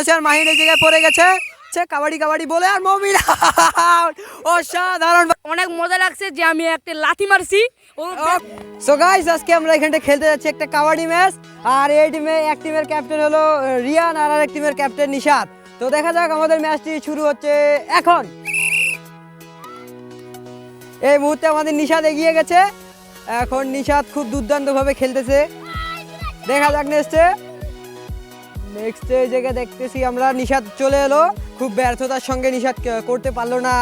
আছে আর মাহিন এই জায়গায় পড়ে গেছে। সে কাবাডি কাবাডি বলে আর মমিন। অসাধারণ। অনেক মজা লাগছে যে আমি একটা লাথি মারছি। সো গাইস আজকে আমরা এখানটা খেলতে যাচ্ছি একটা কাবাডি ম্যাচ। আর এই টিমে এক টিমের ক্যাপ্টেন হলো রিয়ান আর আরেক টিমের ক্যাপ্টেন নিশাদ তো দেখা যাক আমাদের ম্যাচটি শুরু হচ্ছে এখন। এই মুহূর্তে আমাদের নিশাদ এগিয়ে গেছে। এখন নিশাদ খুব দুর্দান্তভাবে খেলতেছে। দেখা যাক নেক্সটে নেক্সট জায়গায় দেখতেছি আমরা নিষাদ চলে এলো। খুব ব্যর্থতার সঙ্গে নিষাদ করতে পারল না,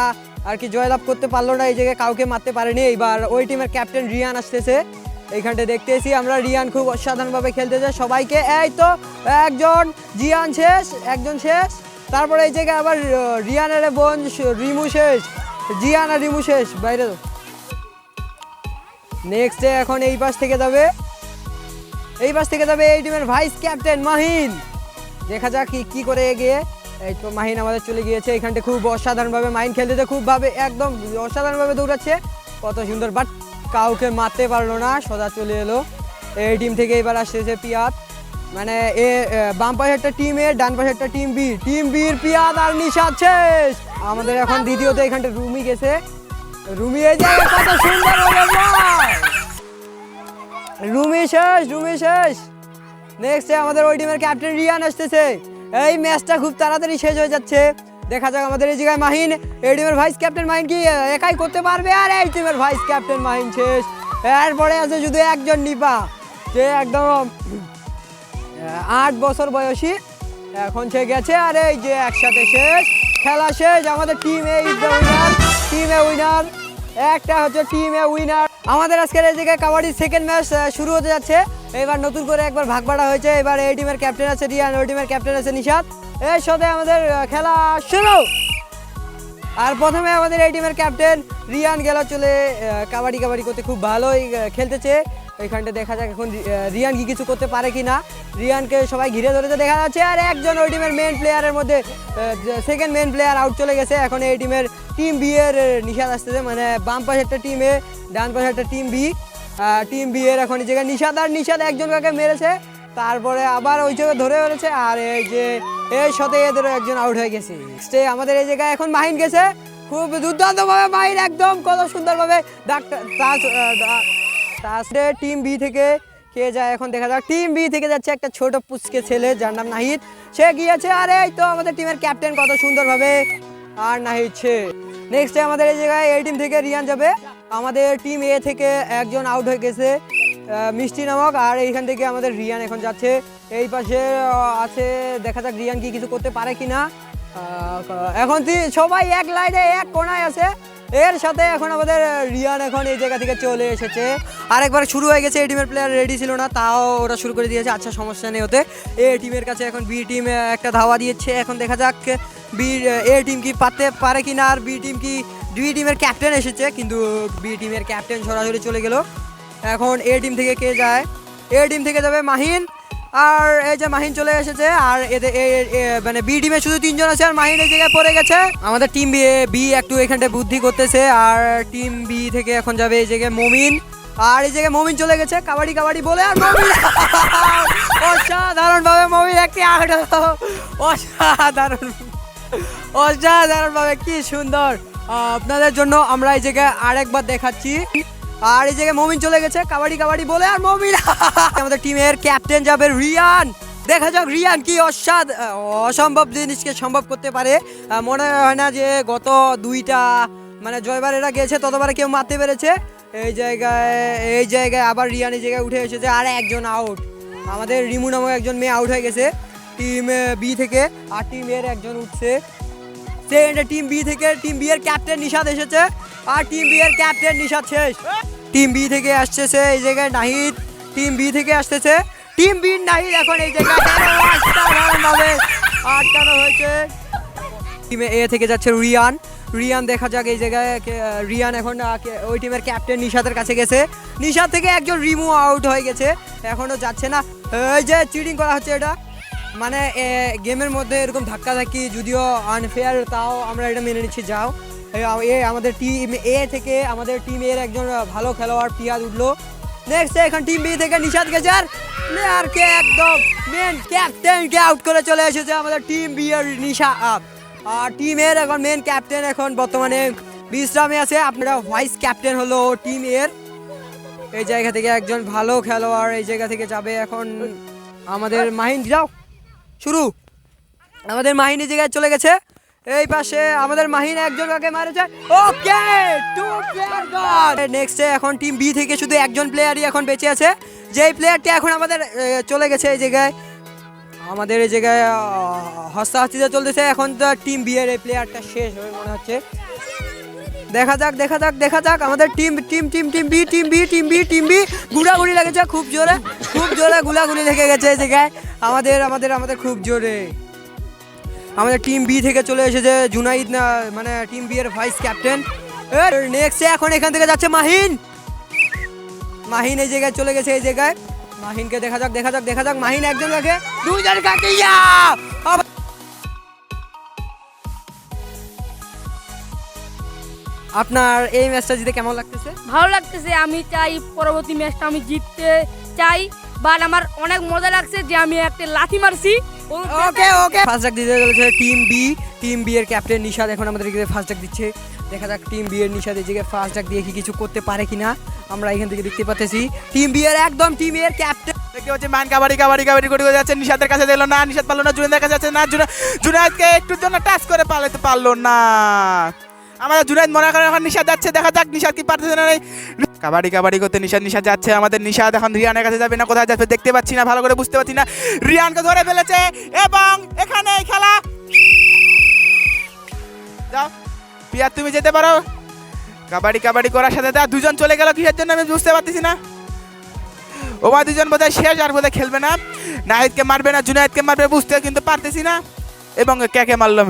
আর কি জয়লাভ করতে পারল না, এই জায়গায় কাউকে মারতে পারেনি। এইবার ওই টিমের ক্যাপ্টেন রিয়ান আসতেছে। এইখানটা দেখতেছি আমরা, রিয়ান খুব অসাধারণভাবে খেলতেছে সবাইকে। এই তো, একজন, জিয়ান শেষ, একজন শেষ। তারপরে এই জায়গায় আবার রিয়ানের বোন রিমু শেষ। জিয়ান আর রিমু শেষ, বাইরে নেক্সট এখন এই পাশ থেকে যাবে। এই পাশ থেকে যাবে এই টিমের ভাইস ক্যাপ্টেন মাহিন। দেখা যাক কি করে এগিয়ে। এই তো মাহিন আমাদের চলে গিয়েছে, এখানটা খুব অসাধারণভাবে মাহিন খেলতেছে খুব ভাবে, একদম অসাধারণভাবে দৌড়াচ্ছে। কত সুন্দর বাট কাউকে মারতে পারল না সদা চলে এলো। এই টিম থেকে এবার আসতেছে পিয়াদ মানে এ বাম পাশে একটা টিম এ, ডান পাশে একটা টিম বি। টিম বির পিয়াদ আর নিশাদ শেষ। আমাদের এখন দ্বিতীয়ত এখানটা রুমি গেছে। রুমি এই জায়গায় কত সুন্দর রুমি শেষ রুমি শেষ। নেক্সটে আমাদের ওই টিমের ক্যাপ্টেন রিয়ান আসতেছে। এই ম্যাচটা খুব তাড়াতাড়ি শেষ হয়ে যাচ্ছে। দেখা যাক আমাদের এই জায়গায় মাহিন, এই টিমের ভাইস ক্যাপ্টেন মাহিন কি একাই করতে পারবে? আর এই টিমের ভাইস ক্যাপ্টেন মাহিন শেষ। এরপরে আছে শুধু একজন নিপা, যে একদম, আট বছর বয়সী। এখন সে গেছে, আর এই যে একসাথে শেষ, খেলা শেষ। আমাদের team A winner team A winner একটা হচ্ছে টিম এ উইনার আমাদের আজকের এই জায়গায় কাবাডির সেকেন্ড ম্যাচ শুরু হতে যাচ্ছে। এবার নতুন করে একবার ভাগ বাড়া হয়েছে। এবার এই টিমের ক্যাপ্টেন আছে রিয়ান ওই টিমের ক্যাপ্টেন আছে নিশাদ এর সাথে আমাদের খেলা শুরু। আর প্রথমে আমাদের এই টিমের ক্যাপ্টেন রিয়ান গেল চলে কাবাডি কাবাডি করতে। খুব ভালোই খেলতেছে। ওইখানটা দেখা যাক এখন রিয়ান কি কিছু করতে পারে কি না রিয়ানকে সবাই ঘিরে ধরেছে, দেখা যাচ্ছে। আর একজন ওই টিমের মেন প্লেয়ারের মধ্যে সেকেন্ড মেন প্লেয়ার আউট চলে গেছে। এখন এই টিমের টিম বি এর নিশাদ আসতেছে। মানে বাম পাশে একটা টিম এ ডান পাশে একটা টিম বি টিম বিয়ের এখন জায়গায় নিশাদ আর নিশাদ একজন কাকে মেরেছে, তারপরে আবার ওই জায়গায় ধরে ফেলেছে, আর এই যে এর সাথে এদেরও একজন আউট হয়ে গেছে। এ আমাদের এই জায়গায় এখন মাহিন গেছে। খুব দুর্দান্তভাবে মাহিন একদম কত সুন্দরভাবে ডাক্তার টিম বি থেকে কে যায় এখন দেখা যাক। টিম বি থেকে যাচ্ছে একটা ছোট পুচকে ছেলে, যার নাম নাহিদ। সে গিয়েছে, আর এই তো আমাদের টিমের ক্যাপ্টেন কত সুন্দরভাবে আর নাহিদ সে নেক্সট আমাদের এই জায়গায় এই টিম থেকে রিয়ান যাবে। আমাদের টিম এ থেকে একজন আউট হয়ে গেছে মিষ্টি নামক, আর এইখান থেকে আমাদের রিয়ান এখন যাচ্ছে। এই পাশে আছে, দেখা যাক রিয়ান কি কিছু করতে পারে কি না এখন সবাই এক লাইনে, এক কোনায় আছে। এর সাথে এখন আমাদের রিয়ান এখন এই জায়গা থেকে চলে এসেছে। আরেকবার শুরু হয়ে গেছে এই টিমের প্লেয়ার রেডি ছিল না, তাও ওরা শুরু করে দিয়েছে। আচ্ছা সমস্যা নেই ওতে। এ টিমের কাছে এখন বি টিম একটা ধাওয়া দিয়েছে। এখন দেখা যাক বি, এ টিম কি পারতে পারে কি না, আর বি টিম কি, দুই টিমের ক্যাপ্টেন এসেছে, কিন্তু বি টিমের ক্যাপ্টেন সরাসরি চলে গেল। এখন এ টিম থেকে কে যায়? এ টিম থেকে যাবে মাহিন, আর এই যে মাহিন চলে এসেছে, আর এদের মানে বি টিমে শুধু তিনজন আছে, আর মাহিন এই জায়গায় পড়ে গেছে। আমাদের টিম বি বি একটু এখানটা বুদ্ধি করতেছে, আর টিম বি থেকে এখন যাবে এই জায়গায় মমিন। আর এই জায়গায় মমিন চলে গেছে, কাবাডি কাবাডি বলে, আর মমিন অসাধারণ ভাবে মমিন একটি হলো অসাধারণ। অসাধারণ ভাবে কি সুন্দর। আপনাদের জন্য আমরা এই জায়গায় আরেকবার দেখাচ্ছি। আর এই জায়গায় মমিন চলে গেছে, কাবাডি কাবাডি বলে, আর মমিন। আমাদের টিমের ক্যাপ্টেন যাবে রিয়ান। দেখা যাক রিয়ান কি অসাদ অসম্ভব জিনিসকে সম্ভব করতে পারে। মনে হয় না যে গত দুইটা মানে জয়বার এরা গেছে, ততবারে কেউ মারতে পেরেছে। এই জায়গায় এই জায়গায় আবার রিয়ান এই জায়গায় উঠে এসেছে, আর একজন আউট আমাদের রিমু নামক একজন মেয়ে আউট হয়ে গেছে। টিম বি থেকে, আর টিম এর একজন উঠছে। সেকেন্ডে টিম বি থেকে টিম বি এর ক্যাপ্টেন নিশাদ এসেছে, আর টিম বি এর ক্যাপ্টেন নিশাদ শেষ। টিম বি থেকে আসতেছে এই জায়গায় নাহিদ। টিম বি থেকে আসতেছে টিম বি নাহিদ এখন এই জায়গায় আটকানো হয়েছে। টিমে এ থেকে যাচ্ছে রিয়ান। রিয়ান দেখা যাক এই জায়গায় রিয়ান এখন ওই টিমের ক্যাপ্টেন নিশাদের কাছে গেছে। নিশাদ থেকে একজন রিমু আউট হয়ে গেছে। এখনও যাচ্ছে না। এই যে চিটিং করা হচ্ছে এটা। মানে গেমের মধ্যে এরকম ধাক্কা ধাক্কি, যদিও আনফেয়ার তাও আমরা এটা মেনে নিচ্ছি, যাও। এ আমাদের টিম এ থেকে আমাদের টিম এর একজন ভালো খেলোয়াড় পিয়াজ উঠল। নেক্সট এখন টিম বি থেকে নিশাদ গেছে আর প্লেয়ারকে একদম মেন ক্যাপ্টেনকে আউট করে চলে এসেছে আমাদের টিম বি এর নিশা আপ আর টিমের এখন মেন ক্যাপ্টেন এখন বর্তমানে বিশ্রামে আছে। আপনারা ভাইস ক্যাপ্টেন হলো টিম এর। এই জায়গা থেকে একজন ভালো খেলোয়াড় এই জায়গা থেকে যাবে এখন আমাদের মাহিন যাও শুরু। আমাদের মাহিন জায়গায় চলে গেছে। এই পাশে আমাদের মাহিন একজন কাকে মারেছে? ওকে টু প্লেয়ার গন নেক্সটে এখন টিম বি থেকে শুধু একজন প্লেয়ারই এখন বেঁচে আছে। যেই প্লেয়ারটি এখন আমাদের চলে গেছে এই জায়গায়। আমাদের এই জায়গায় হস্তাহস্তিতে চলতেছে। এখন তো টিম বি এর এই প্লেয়ারটা শেষ হয়ে মনে হচ্ছে। দেখা যাক দেখা যাক দেখা যাক। আমাদের team team team team B team B team B team B গুড়াগুড়ি লেগেছে, খুব জোরে খুব জোরে গুলাগুলি লেগে গেছে এই জায়গায়। আমাদের আমাদের আমাদের খুব জোরে। আমাদের টিম বি থেকে চলে এসেছে জুনাইদ না মানে টিম বি এর ভাইস ক্যাপ্টেন নেক্সট এখন এখান থেকে যাচ্ছে মাহিন। মাহিন এই জায়গায় চলে গেছে, এই জায়গায়। মাহিনকে দেখা যাক দেখা যাক দেখা যাক। মাহিন একজন কাকে? দুইজন কাকে! আবার- আপনার এই ম্যাচটা জিতে কেমন লাগতেছে? ভালো লাগতেছে, আমি চাই পরবর্তী ম্যাচটা আমি জিততে চাই। বাট আমার অনেক মজা লাগছে যে আমি একটা লাথি মারছি। ও- ওকে ওকে ফার্স্ট ডাক দিতে চলেছে টিম বি টিম বি এর ক্যাপ্টেন নিশাদ এখন আমাদের এখানে ফার্স্ট ডাক দিচ্ছে। দেখা যাক টিম বি এর নিশাদ এই জায়গায় ফার্স্ট ডাক দিয়ে কি কিছু করতে পারে কিনা। আমরা এখান থেকে দেখতে পাচ্ছি টিম বি এর একদম টিম এর ক্যাপ্টেন দেখতে পাচ্ছি মান কাবাডি কাবাডি কাবাডি করে করে যাচ্ছে। নিশাদের কাছে দিল না নিশাদ পারল না জুনাইদের কাছে যাচ্ছে না। জুনা জুনাইদকে একটু জন্য টাচ করে পালাতে পারল না। আমাদের জুনাইদ মনে করে এখন নিশাদ যাচ্ছে দেখা যাক নিশাদ কি পারতেছে না। কাবাডি কাবাডি করতে নিশাদ নিশাদ যাচ্ছে, আমাদের নিশাদ এখন রিয়ানের কাছে যাবে না, কোথায় যাবে দেখতে পাচ্ছি না, ভালো করে বুঝতে পারছি না। রিয়ানকে ধরে ফেলেছে এবং এখানে খেলা। যাও পিয়া তুমি যেতে পারো। কাবাডি কাবাডি করার সাথে সাথে দুজন চলে গেল কিসের জন্য আমি বুঝতে পারতেছি না। ওবা দুজন বোধহয় শেষ আর বোধহয় খেলবে না। নাহিদকে মারবে না, জুনায়েদকে মারবে, বুঝতে কিন্তু পারতেছি না। এবং কে কে মারলাম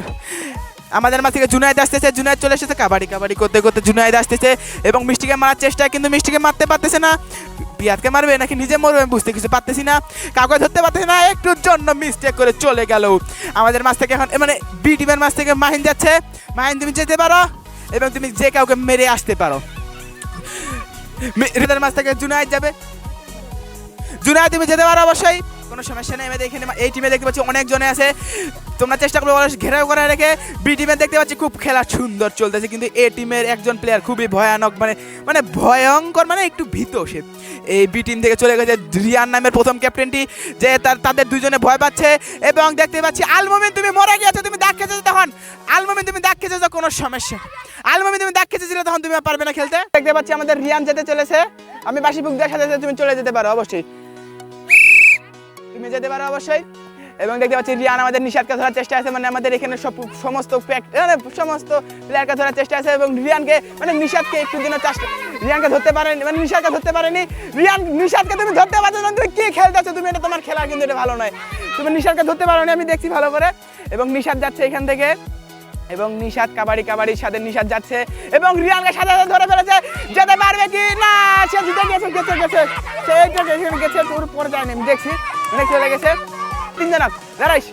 আমাদের মাঝ থেকে জুনায়েদ আসতেছে জুনায়েদ চলে এসেছে। কাবাডি কাবাডি করতে করতে জুনায়েদ আসতেছে এবং মিষ্টিকে মারার চেষ্টা, কিন্তু মিষ্টিকে মারতে পারতেছে না। পিয়াদকে মারবে নাকি নিজে মরবে বুঝতে কিছু পারতেছি না। কাউকে ধরতে পারতেছি না, একটুর জন্য মিস্টেক করে চলে গেল। আমাদের মাছ থেকে এখন মানে বি টিমের মাছ থেকে মাহিন যাচ্ছে। মাহিন, তুমি যেতে পারো এবং তুমি যে কাউকে মেরে আসতে পারো। মাছ থেকে জুনায়েদ যাবে। জুনায়েদ তুমি যেতে পারো অবশ্যই। কোনো সমস্যা নেই। আমি এখানে এই টিমে দেখতে পাচ্ছি অনেক জনে আছে। তোমরা চেষ্টা করবে ঘেরাও করে রেখে বি টিমে দেখতে পাচ্ছি খুব খেলা সুন্দর চলতেছে। কিন্তু এ টিমের একজন প্লেয়ার খুবই ভয়ানক মানে মানে ভয়ঙ্কর মানে একটু ভীত সে। এই বি টিম থেকে চলে গেছে রিয়ান নামের প্রথম ক্যাপ্টেনটি যে তার, তাদের দুজনে ভয় পাচ্ছে। এবং দেখতে পাচ্ছি আলমোমিন, তুমি মরে গিয়েছো, তুমি দাগ খেয়েছো তখন। আলমোমিন, তুমি দাগ খেয়েছো, কোনো সমস্যা। আলমোমিন, তুমি দাগ খেয়েছিলে তখন, তুমি পারবে না খেলতে। দেখতে পাচ্ছি আমাদের রিয়ান যেতে চলেছে। আমি বাসি বুক সাথে তুমি চলে যেতে পারো, অবশ্যই। যেতে পারো অবশ্যই এবং দেখতে পাচ্ছি রিয়ান আমাদের নিষাদকে ধরার চেষ্টা আছে মানে আমাদের এখানে সব সমস্ত মানে সমস্ত প্লেয়ারকে ধরার চেষ্টা আছে এবং রিয়ানকে মানে নিষাদকে একটু দিন চেষ্টা রিয়ানকে ধরতে পারেনি মানে নিষাদকে ধরতে পারেনি রিয়ান নিষাদকে তুমি ধরতে পারছ না তুমি কি খেলতেছো তুমি এটা তোমার খেলা কিন্তু এটা ভালো নয় তুমি নিষাদকে ধরতে পারো আমি দেখছি ভালো করে এবং নিষাদ যাচ্ছে এখান থেকে এবং নিষাদ কাবাডি কাবাডির সাথে নিষাদ যাচ্ছে এবং রিয়ানকে সাথে সাথে ধরে ফেলেছে যেতে পারবে কি না সে জিতে গেছে গেছে গেছে সে গেছে গেছে তোর পরে যায়নি আমি দেখছি অনেক চলে গেছে। তিনজন আপ দাঁড়াইস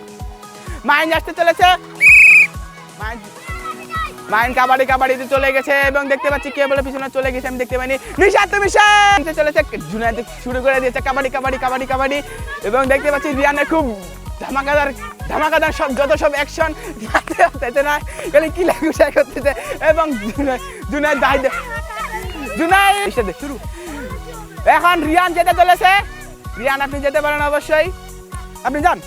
মাইন আসতে চলেছে। মাইন মাইন কাবাডি কাবাডিতে চলে গেছে এবং দেখতে পাচ্ছি কে বলে পিছনে চলে গেছে আমি দেখতে পাইনি। নিশাদ তুমি চলেছে। জুনাইদ শুরু করে দিয়েছে কাবাডি কাবাডি কাবাডি কাবাডি। এবং দেখতে পাচ্ছি রিয়ানের খুব ধামাকাদার ধামাকাদার সব যত সব অ্যাকশন যেতে না খালি কি লাগুসা করতেছে। এবং দাহি জুনাইদ এসে শুরু। এখন রিয়ান যেতে চলেছে। রিয়ান, আপনি যেতে পারেন অবশ্যই। আপনি যান।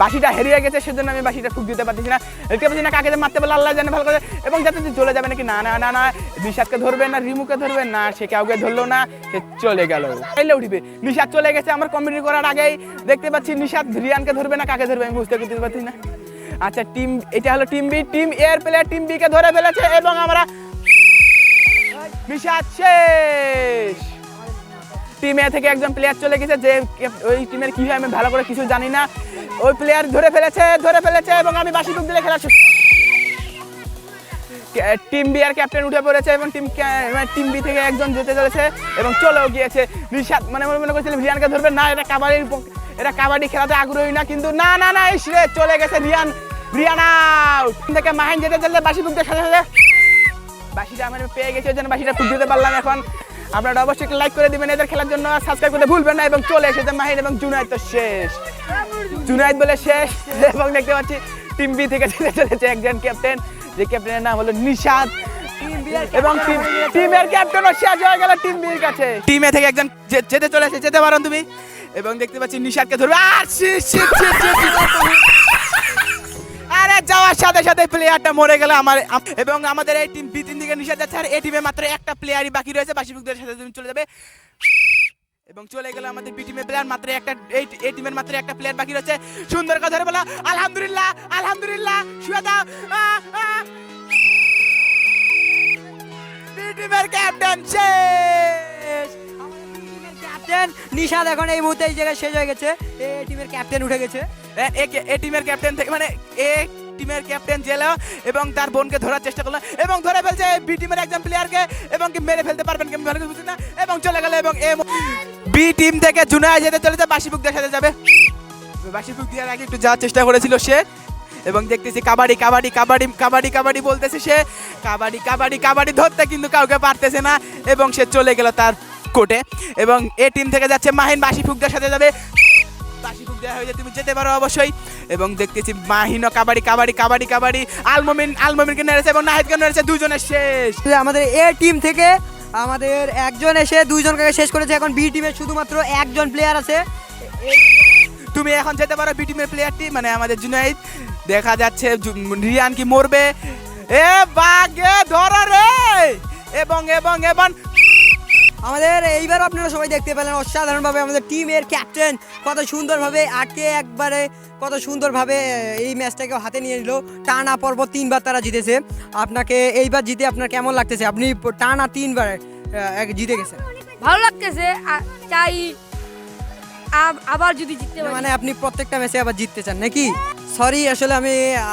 বাসিটা হেরিয়ে গেছে, সেজন্য আমি বাসিটা খুব দিতে পারতেছি না। দেখতে পাচ্ছি না কাকে মারতে পারলে আল্লাহ জানে ভালো করে। এবং যাতে চলে যাবে নাকি? না না না না। নিশাদকে ধরবে না, রিমুকে ধরবে না, সে কাউকে ধরলো না, সে চলে গেল। এলে উঠবে। নিশাদ চলে গেছে আমার কমেডি করার আগেই। দেখতে পাচ্ছি নিশাদ রিয়ানকে ধরবে না, কাকে ধরবে আমি বুঝতে করতে পারছি না। আচ্ছা টিম, এটা হলো টিম বি। টিম এর প্লেয়ার টিম বি কে ধরে ফেলেছে এবং আমরা নিশাদ শেষ! টিম থেকে একজন প্লেয়ার চলে গেছে যে ওই টিমের কি হয় আমি ভালো করে কিছু জানি না। ওই প্লেয়ার ধরে ফেলেছে ধরে ফেলেছে এবং আমি বাসি টুক দিলে খেলা টিম বি আর ক্যাপ্টেন উঠে পড়েছে এবং টিম টিম বি থেকে একজন যেতে চলেছে এবং চলেও গিয়েছে। নিশাদ মানে মনে মনে করছিলাম রিয়ানকে ধরবে। না এটা কাবাডির এটা কাবাডি খেলাতে আগ্রহী না কিন্তু না না না ইস রে, চলে গেছে রিয়ান। রিয়ান থেকে মাহিন যেতে চললে বাসি টুক সাথে সাথে বাসিটা আমি পেয়ে গেছে ওই জন্য বাসিটা ফুট দিতে পারলাম এখন। আপনারা অবশ্যই একটা লাইক করে দিবেন এদের খেলার জন্য সাবস্ক্রাইব করতে ভুলবেন না এবং চলে এসেছে মাহিন এবং জুনাইদ তো শেষ জুনাইদ বলে শেষ এবং দেখতে পাচ্ছি টিম বি থেকে চলে চলেছে একজন ক্যাপ্টেন যে ক্যাপ্টেনের নাম হলো নিশাদ এবং টিমের ক্যাপ্টেনও শেষ হয়ে গেল টিম বির কাছে টিমে থেকে একজন যেতে চলেছে যেতে পারো তুমি এবং দেখতে পাচ্ছি নিশাদকে ধরবে আর যাওয়ার সাথে সাথে প্লেয়ারটা মরে গেল আমার এবং আমাদের এই টিম বি তিন দিকে নিষেধ যাচ্ছে আর এই টিমে মাত্র একটা প্লেয়ারই বাকি রয়েছে বাসিবুকদের সাথে তুমি চলে যাবে। এবং চলে গেল আমাদের বি টিমের প্লেয়ার মাত্র একটা এই টিমের মাত্র একটা প্লেয়ার বাকি রয়েছে। সুন্দর কথা ধরে বলো আলহামদুলিল্লাহ আলহামদুলিল্লাহ শুয়ে দাও। বি টিমের ক্যাপ্টেন শেষ। ক্যাপ্টেন নিশাদ এখন এই মুহূর্তে এই জায়গায় শেষ হয়ে গেছে। এই টিমের ক্যাপ্টেন উঠে গেছে। এ- এ- এ টিমের ক্যাপ্টেন থেকে মানে এ টিমের ক্যাপ্টেন জেল এবং তার বোনকে ধরার চেষ্টা করল এবং ধরে ফেলছে বি টিমের একজন প্লেয়ারকে এবং কি মেরে ফেলতে পারবেন কি ভালো করে বুঝছি না। এবং চলে গেল এবং এ বি টিম থেকে জুনায় যেতে চলেছে বাসিবুকদের সাথে যাবে। বাসিবুক দেওয়ার আগে একটু যাওয়ার চেষ্টা করেছিল সে এবং দেখতেছি কাবাডি কাবাডি কাবাডি কাবাডি কাবাডি বলতেছে সে। কাবাডি কাবাডি কাবাডি ধরতে কিন্তু কাউকে পারতেছে না এবং সে চলে গেল তার কোর্টে এবং এ টিম থেকে যাচ্ছে মাহিন বাসি ফুকদের সাথে যাবে। বাসি ফুক দেওয়া হয়েছে তুমি যেতে পারো অবশ্যই। এবং দেখতেছি মাহিনও কাবাডি কাবাডি কাবাডি কাবাডি। আলমমিন আলমমিনকে নেড়েছে এবং নাহিদকে নেড়েছে দুজনের শেষ। আমাদের এ টিম থেকে আমাদের একজন এসে দুইজনকে শেষ করেছে এখন বি টিমে শুধুমাত্র একজন প্লেয়ার আছে। তুমি এখন যেতে পারো বি টিমের প্লেয়ারটি মানে আমাদের জুনাইদ। দেখা যাচ্ছে রিয়ান কি মরবে? এ বাগে ধরো রে! এবং এবং এবং আমাদের এইবার আপনারা সবাই দেখতে পেলেন অসাধারণভাবে আমাদের টিমের ক্যাপ্টেন কত সুন্দরভাবে আটকে একবারে কত সুন্দরভাবে এই ম্যাচটাকে হাতে নিয়ে নিল। টানা পর্ব তিনবার তারা জিতেছে। আপনাকে এইবার জিতে আপনার কেমন লাগতেছে? আপনি টানা তিনবার এক- জিতে গেছে ভালো লাগতেছে চাই আবার যদি জিততে মানে আপনি প্রত্যেকটা ম্যাচে আবার জিততে চান নাকি? সরি আসলে আমি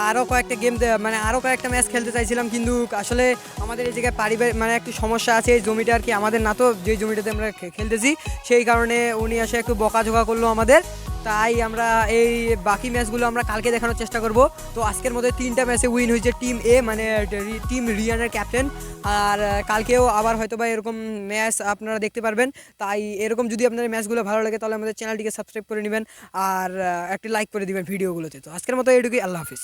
আরও কয়েকটা গেম মানে আরও কয়েকটা ম্যাচ খেলতে চাইছিলাম, কিন্তু আসলে আমাদের এই জায়গায় পারিবারিক মানে একটু সমস্যা আছে, এই জমিটা আর কি আমাদের না তো, যে জমিটাতে আমরা খেলতেছি, সেই কারণে উনি এসে একটু বকাঝোকা করল আমাদের। তাই আমরা এই বাকি ম্যাচগুলো আমরা কালকে দেখানোর চেষ্টা করব। তো আজকের মধ্যে তিনটা ম্যাচে উইন হয়েছে টিম এ মানে টিম রিয়ানের ক্যাপ্টেন আর কালকেও আবার হয়তো বা এরকম ম্যাচ আপনারা দেখতে পারবেন। তাই এরকম যদি আপনার ম্যাচগুলো ভালো লাগে, তাহলে আমাদের চ্যানেলটিকে সাবস্ক্রাইব করে নেবেন। আর একটি লাইক করে দিবেন ভিডিওগুলোতে তো আজকের মতো এটুকুই আল্লাহ হাফিজ।